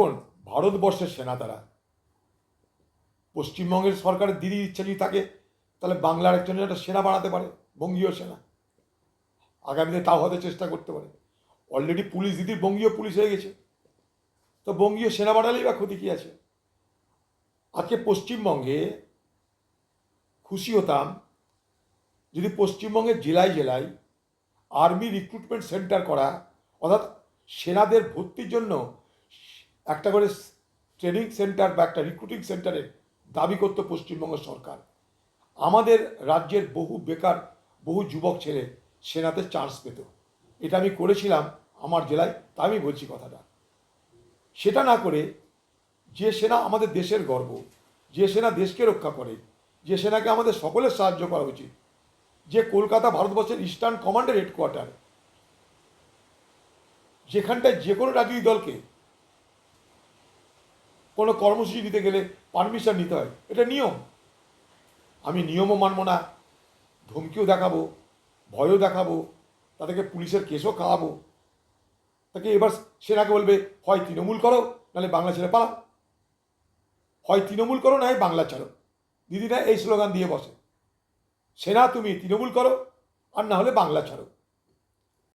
দেখুন, ভারতবর্ষের সেনা তারা। পশ্চিমবঙ্গের সরকারের দিদি ইচ্ছা যদি থাকে, তাহলে বাংলার একজনের একটা সেনা বাড়াতে পারে, বঙ্গীয় সেনা। আগামীতে তাও হয়তো চেষ্টা করতে পারে। অলরেডি পুলিশ দিদির বঙ্গীয় পুলিশ হয়ে গেছে। তো বঙ্গীয় সেনা বাড়ালেই বা ক্ষতি কী আছে? আজকে পশ্চিমবঙ্গে খুশি হতাম, যদি পশ্চিমবঙ্গের জেলায় জেলায় আর্মি রিক্রুটমেন্ট সেন্টার করা, অর্থাৎ সেনাদের ভর্তির জন্য একটা করে ট্রেনিং সেন্টার বা একটা রিক্রুটিং সেন্টারের দাবি করতো পশ্চিমবঙ্গ সরকার। আমাদের রাজ্যের বহু বেকার, বহু যুবক ছেলে সেনাতে চান্স পেত। এটা আমি করেছিলাম আমার জেলায় তা আমি বলছি কথাটা। সেটা না করে যে সেনা আমাদের দেশের গর্ব, যে সেনা দেশকে রক্ষা করে, যে সেনাকে আমাদের সকলের সাহায্য করা উচিত, যে কলকাতা ভারতবর্ষের ইস্টার্ন কমান্ডের হেডকোয়ার্টার যেখানটায় যে কোনো রাজনৈতিক দলকে কোনো কর্মসূচি দিতে গেলে পারমিশন নিতে হয়। এটা নিয়ম। আমি নিয়মও মানব না, ধমকিও দেখাবো, ভয়ও দেখাবো, তাদেরকে পুলিশের কেসও খাওয়াবো। তাকে এবার সেনাকে বলবে, হয় তৃণমূল করো, নাহলে বাংলা ছেড়ে পালাও। হয় তৃণমূল করো না বাংলা ছাড়ো। দিদিরা এই স্লোগান দিয়ে বসে। সেনা, তুমি তৃণমূল করো, আর না হলে বাংলা ছাড়ো।